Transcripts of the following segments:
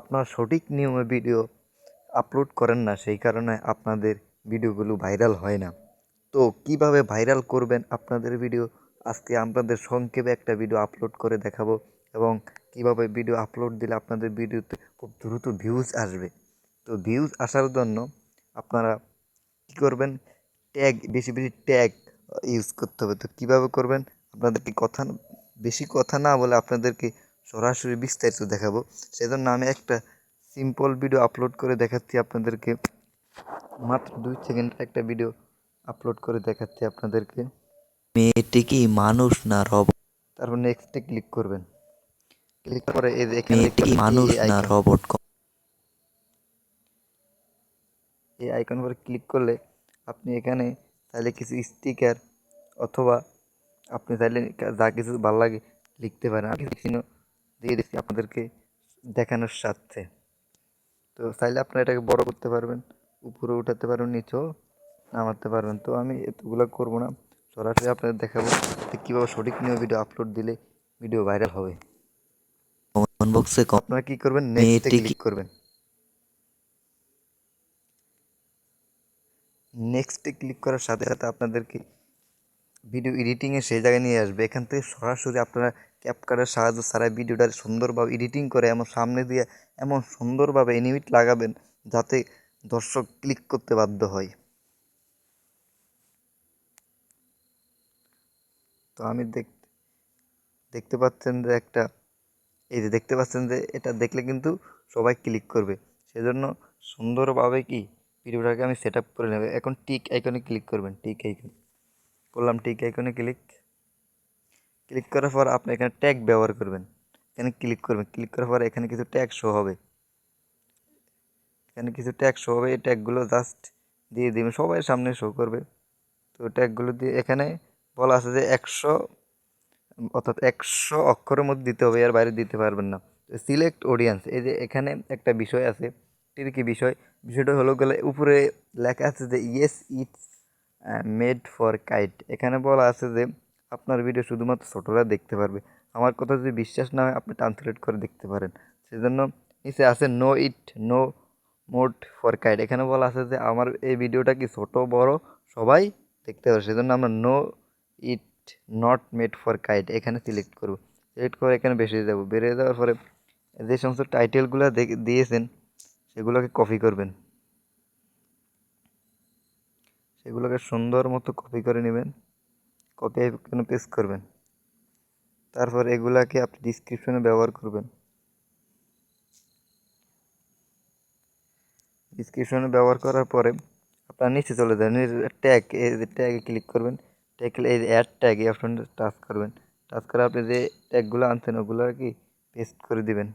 আপনারা সঠিক নিয়মে ভিডিও আপলোড করেন না, সেই কারণে আপনাদের ভিডিওগুলো ভাইরাল হয় না। তো কীভাবে ভাইরাল করবেন আপনাদের ভিডিও আজকে আপনাদের সংক্ষেপে একটা ভিডিও আপলোড করে দেখাবো এবং কীভাবে ভিডিও আপলোড দিলে আপনাদের ভিডিওতে খুব দ্রুত ভিউজ আসবে। তো ভিউজ আসার জন্য আপনারা কী করবেন? ট্যাগ বেশি বেশি ট্যাগ ইউজ করতে হবে। তো কীভাবে করবেন? আপনাদেরকে কথা, বেশি কথা না বলে আপনাদেরকে সরাসরি বিস্তারিত দেখাবো। সেজন্য আমি একটা সিম্পল ভিডিও আপলোড করে দেখাচ্ছি আপনাদেরকে। মাত্র দুই সেকেন্ডের একটা ভিডিও আপলোড করে দেখাচ্ছি আপনাদেরকে। মেয়েটি কি মানুষ না রবট তারপর নেক্সটে ক্লিক করবেন। ক্লিক করে এই মেয়েটি কি মানুষ না। রবট এই আইকন পরে ক্লিক করলে আপনি এখানে চাইলে কিছু স্টিকার অথবা আপনি চাইলে যা কিছু ভালো লাগে লিখতে পারেন। আমি কিছু দিয়ে দিচ্ছি আপনাদেরকে দেখানোর স্বার্থে। তো চাইলে আপনারা এটাকে বড় করতে পারবেন উপরে উঠাতে পারবেন নিচেও নামাতে পারবেন। তো আমি এতগুলো করব না সরাসরি আপনাদের দেখাবো যে কীভাবে সঠিক নিয়মে ভিডিও আপলোড দিলে ভিডিও ভাইরাল হবে। কমেন্ট বক্সে আপনারা কি করবেন? নেক্সটে ক্লিক করবেন। নেক্সটে ক্লিক করার সাথে সাথে আপনাদেরকে ভিডিও এডিটিংয়ে সেই জায়গায় নিয়ে আসবে। এখান থেকে সরাসরি আপনারা ক্যাপকার্টের সাহায্য ছাড়া ভিডিওটা সুন্দরভাবে এডিটিং করে এমন সামনে দিয়ে এমন সুন্দরভাবে এনিমিট লাগাবেন যাতে দর্শক ক্লিক করতে বাধ্য হয়। তো আমি দেখ, দেখতে পাচ্ছেন যে একটা, এই যে দেখতে পাচ্ছেন যে এটা দেখলে কিন্তু সবাই ক্লিক করবে। সেজন্য সুন্দরভাবে কি ভিডিওটাকে আমি সেট আপ করে নেব। এখন টিক আইকনে ক্লিক করবেন। টিক আইকন করলাম টিক আইকনে ক্লিক ক্লিক করার পর আপনি এখানে ট্যাগ ব্যবহার করবেন। এখানে ক্লিক করবেন। ক্লিক করার পর এখানে কিছু ট্যাগ শো হবে। এখানে কিছু ট্যাগ শো হবে। এই ট্যাগগুলো জাস্ট দিয়ে দিবেন। সবাই সামনে শো করবে। তো ট্যাগগুলো দিয়ে এখানে বলা আছে যে একশো, অর্থাৎ একশো অক্ষরের মধ্যে দিতে হবে। আর বাইরে দিতে পারবেন না। সিলেক্ট অডিয়েন্স এই যে এখানে একটা বিষয় আছে। এটির কি বিষয়? বিষয়টা হলো গেলে উপরে লেখা আছে যে yes it's made for kids এখানে বলা আছে যে, আপনার ভিডিও শুধুমাত্র ছোটরা দেখতে পারবে। আমার কথা যদি বিশ্বাস না হয়, আপনি ট্রান্সলেট করে দেখতে পারেন। সেজন্য নিচে আছে no it no made for kids এখানে বলা আছে যে, আমার এই ভিডিওটা কি ছোট, বড়? সবাই দেখতে পারে সেজন্য আমরা no it not made for kids এখানে সিলেক্ট করব। সিলেক্ট করে এখানে বেশি যাব। বেরিয়ে যাওয়ার পরে যে সমস্ত টাইটেলগুলো দিয়েছেন, সেগুলোকে কপি করবেন। সেগুলোকে সুন্দর মতো কপি করে নেবেন কপি এখানে পেস্ট করবেন। তারপর এগুলাকে আপনি ডিসক্রিপশনে ব্যবহার করবেন। ডিসক্রিপশনে ব্যবহার করার পরে আপনার নিচে চলে যান ট্যাগ এই ট্যাগে ক্লিক করবেন। ট্যাগ এই অ্যাড ট্যাগ এই অপশনটা টাচ করবেন। টাচ করে আপনি যে ট্যাগগুলো আনছেন, ওগুলো আর কি পেস্ট করে দিবেন।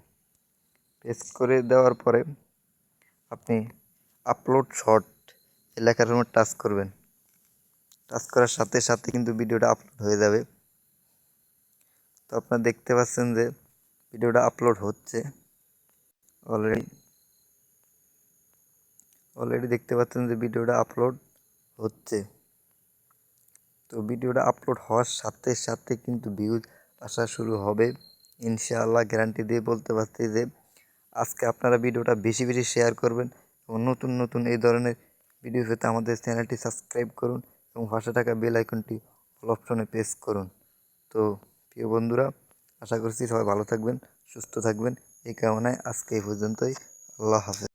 পেস্ট করে দেওয়ার পরে আপনি আপলোড শর্ট লেখার সময় টাচ করবেন। টাচ করার সাথে সাথে কিন্তু ভিডিওটা আপলোড হয়ে যাবে। তো আপনারা দেখতে পাচ্ছেন যে ভিডিওটা আপলোড হচ্ছে। অলরেডি অলরেডি দেখতে পাচ্ছেন যে ভিডিওটা আপলোড হচ্ছে। তো ভিডিওটা আপলোড হওয়ার সাথে সাথে কিন্তু ভিউজ আসা শুরু হবে। ইনশাআল্লাহ গ্যারান্টি দিয়ে বলতে পারছি যে আজকে আপনারা ভিডিওটা বেশি বেশি শেয়ার করবেন এবং নতুন নতুন এই ধরনের ভিডিও পেতে আমাদের চ্যানেলটি সাবস্ক্রাইব করুন এবং পাশে থাকা বেল আইকনটি অল অপশনে প্রেস করুন। তো, প্রিয় বন্ধুরা, আশা করছি সবাই ভালো থাকবেন, সুস্থ থাকবেন। এই কামনায় আজকে এই পর্যন্তই। আল্লাহ হাফেজ।